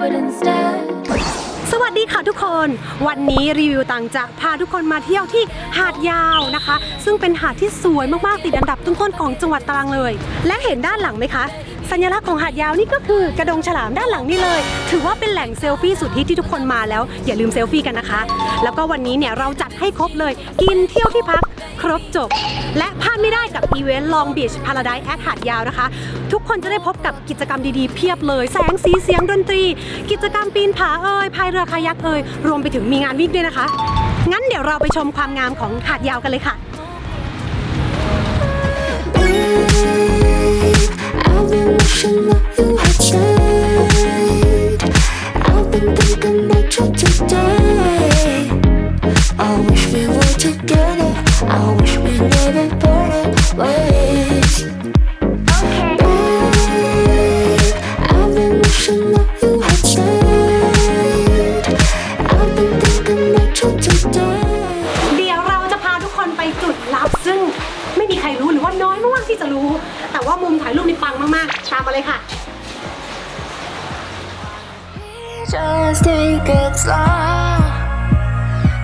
would instead. สวัสดีค่ะทุกคน วันนี้รีวิวต่างจะพาทุกคนมาเที่ยวที่หาดยาวนะคะ ซึ่งเป็นหาดที่สวยมากๆติดอันดับต้นๆของจังหวัดตรังเลย และเห็นด้านหลังไหมคะ สัญลักษณ์ของหาดยาวนี่ก็คือกระดงฉลามด้านหลังนี่เลย ถือว่าเป็นแหล่งเซลฟี่สุดฮิตที่ทุกคนมาแล้ว อย่าลืมเซลฟี่กันนะคะ แล้วก็วันนี้เนี่ยเราจัดให้ครบเลย กินเที่ยวที่พัก ครบจบ และพลาดไม่ได้กับอีเวนต์ Long Beach Paradise at หาดยาวนะคะ ทุกคนจะได้พบกับกิจกรรมดีๆ เพียบเลย แสงสีเสียงดนตรี กิจกรรมปีนผาเอ่ยพายเรือคายักเอ่ยรวมไปถึงมีงานวิ่งด้วยนะคะ งั้นเดี๋ยวเราไปชมความงามของหาดยาวกันเลยค่ะ I've been wishing that you had stayed. I've been thinking about you today. Just take it slow.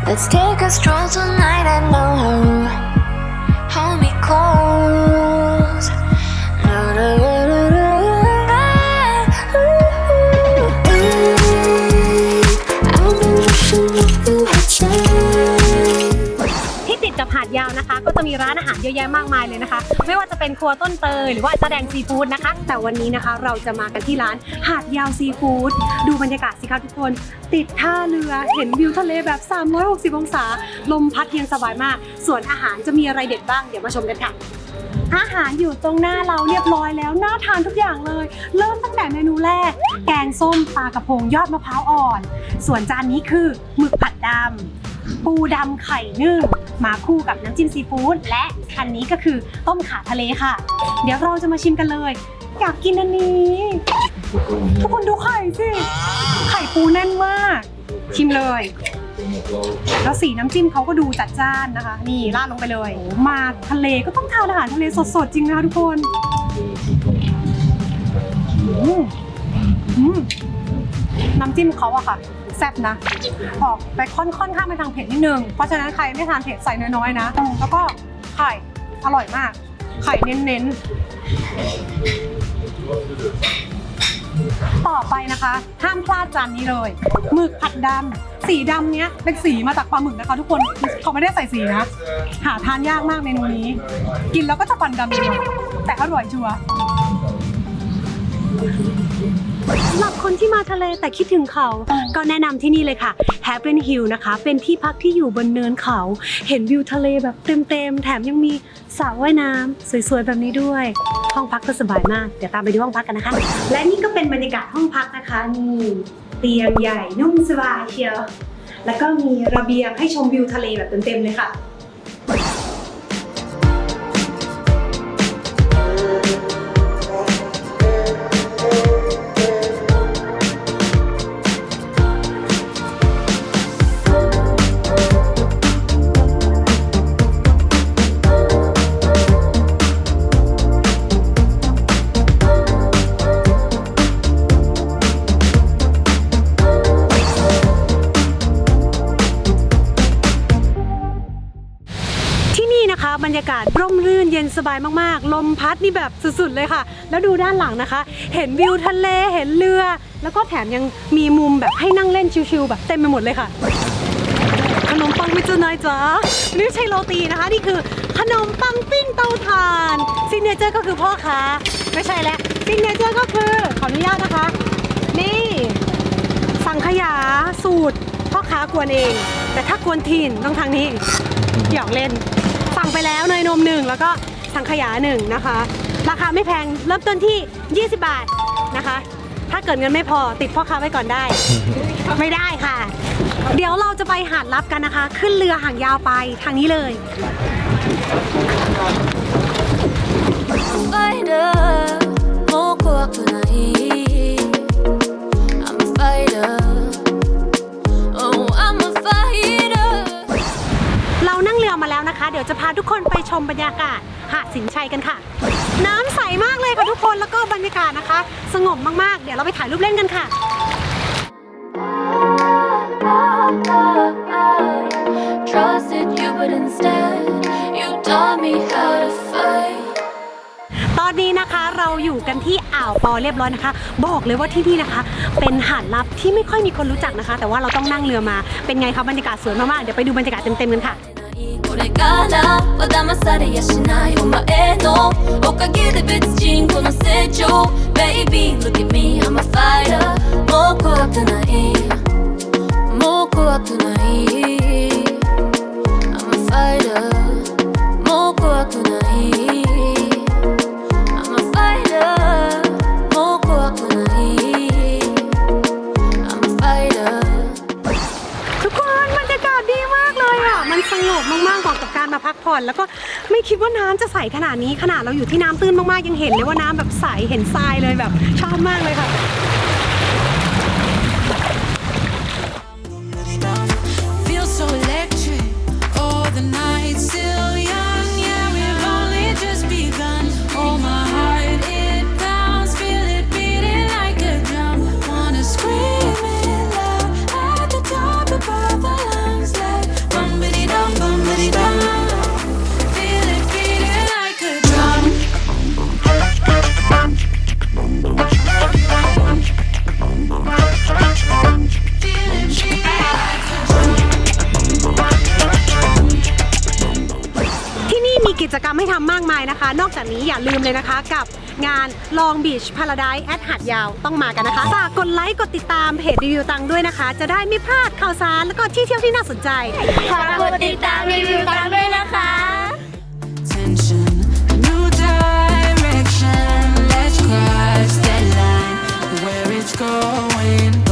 Let's take a stroll tonight. I know ก็จะมีร้านอาหารเยอะแยะมากมายเลยนะคะ ไม่ว่าจะเป็นครัวต้นเตยหรือว่าจะแดงซีฟู้ดนะคะ แต่วันนี้นะคะเราจะมากันที่ร้านหาดยาวซีฟู้ดดูบรรยากาศสิคะทุกคน ติดท่าเรือเห็นวิวทะเลแบบ 360 องศา ลมพัดเย็นสบายมาก ส่วนอาหารจะมีอะไรเด็ดบ้างเดี๋ยวมาชมกันค่ะอาหารอยู่ตรงหน้าเราเรียบร้อยแล้วน่าทานทุกอย่างเลย เริ่มตั้งแต่เมนูแรก แกงส้มปลากระพงยอดมะพร้าวอ่อน ส่วนจานนี้คือหมึกผัดดำ ปูดำไข่นึ่งมาคู่กับน้ำจิ้มซีฟู้ดและอันนี้ก็คือต้มขาทะเลค่ะ เดี๋ยวเราจะมาชิมกันเลย อยากกินอันนี้ ทุกคนดูไข่สิ ไข่ปูแน่นมาก ชิมเลย แล้วสีน้ำจิ้มเขาก็ดูจัดจ้านนะคะ นี่ราดลงไปเลย มาทะเลก็ต้องทานอาหารทะเลสดๆจริงนะคะทุกคนน้ำจิ้มเขาอะค่ะ แซ่บนะ ออกไปค่อนค่อนข้างไปทางเผ็ดนิดนึง เพราะฉะนั้นใครไม่ทานเผ็ดใส่น้อยๆนะ แล้วก็ไข่อร่อยมาก ไข่เน้นๆ ต่อไปนะคะ ห้ามพลาดจานนี้เลยหมึกผัดดำสีดำเนี้ยเป็นสีมาจากปลาหมึกนะคะ ทุกคนเขาไม่ได้ใส่สีนะ หาทานยากมากเมนูนี้ กินแล้วก็จะฟันดำเลยแต่อร่อยชัวร์ สำหรับคนที่มาทะเลแต่คิดถึงเขา ก็แนะนำที่นี่เลยค่ะ Happen Hill นะคะ เป็นที่พักที่อยู่บนเนินเขา เห็นวิวทะเลแบบเต็มๆ แถมยังมีสระว่ายน้ำสวยๆ แบบนี้ด้วย ห้องพักก็สบายมาก เดี๋ยวตามไปดูห้องพักกันนะคะ และนี่ก็เป็นบรรยากาศห้องพักนะคะ นี่เตียงใหญ่นุ่มสบายเชียว แล้วก็มีระเบียงให้ชมวิวทะเลแบบเต็มๆเลยค่ะ บรรยากาศร่มรื่นเย็นสบายมากๆ ลมพัดนี่แบบสุดๆเลยค่ะ แล้วดูด้านหลังนะคะ เห็นวิวทะเลเห็นเรือ แล้วก็แถมยังมีมุมแบบให้นั่งเล่นชิลๆแบบเต็มไปหมดเลยค่ะขนมปังมิจนายจ๋านี่ไม่ใช่โรตีนะคะ นี่คือขนมปังปิ้งเตาถ่านซิกเนเจอร์ก็คือพ่อค้าไม่ใช่แล้วซิกเนเจอร์ก็คือขออนุญาตนะคะ นี่ สังขยาสูตร พ่อค้ากวนเอง แต่ถ้ากวนทีนต้องทางนี้หยอกเล่น สั่งไปแล้วเนยนมหนึ่งแล้วก็สังขยาหนึ่งนะคะ ราคาไม่แพงเริ่มต้นที่ 20 บาทนะคะ ถ้าเกิดเงินไม่พอติดพ่อค้าไว้ก่อนได้ ไม่ได้ค่ะ เดี๋ยวเราจะไปหาดลับกันนะคะ ขึ้นเรือหางยาวไปทางนี้เลย บรรยากาศหาดสินชัยกันค่ะ น้ำใสมากเลยค่ะทุกคนแล้วก็บรรยากาศนะคะ สงบมากๆ เดี๋ยวเราไปถ่ายรูปเล่นกันค่ะตอนนี้นะคะเราอยู่กันที่อ่าวปอเรียบร้อยนะคะ บอกเลยว่าที่นี่นะคะ เป็นหาดลับที่ไม่ค่อยมีคนรู้จักนะคะ แต่ว่าเราต้องนั่งเรือมาเป็นไงคะบรรยากาศสวยมากๆเดี๋ยวไปดูบรรยากาศเต็มๆกันค่ะ されやしないお前のおかげで別人この成長。Baby look at me I'm a fighter もう怖くない。もう怖くない。 งบมากๆเหมาะกับการมาพักผ่อน แล้วก็ไม่คิดว่าน้ำจะใสขนาดนี้ขนาดเราอยู่ที่น้ำตื้นมากๆยังเห็นเลยว่าน้ำแบบใสเห็นทรายเลยแบบชอบมากเลยค่ะ ให้ทำมากมายนะคะ นอกจากนี้อย่าลืมเลยนะคะกับงานลองบีชพาราไดซ์แอดหาดยาวต้องมากันนะคะ ฝากกดไลค์ กดติดตามเพจรีวิวตังด้วยนะคะ จะได้ไม่พลาดข่าวสารแล้วก็ที่เที่ยวที่น่าสนใจ ฝากกดติดตามรีวิวตังด้วยนะคะ Going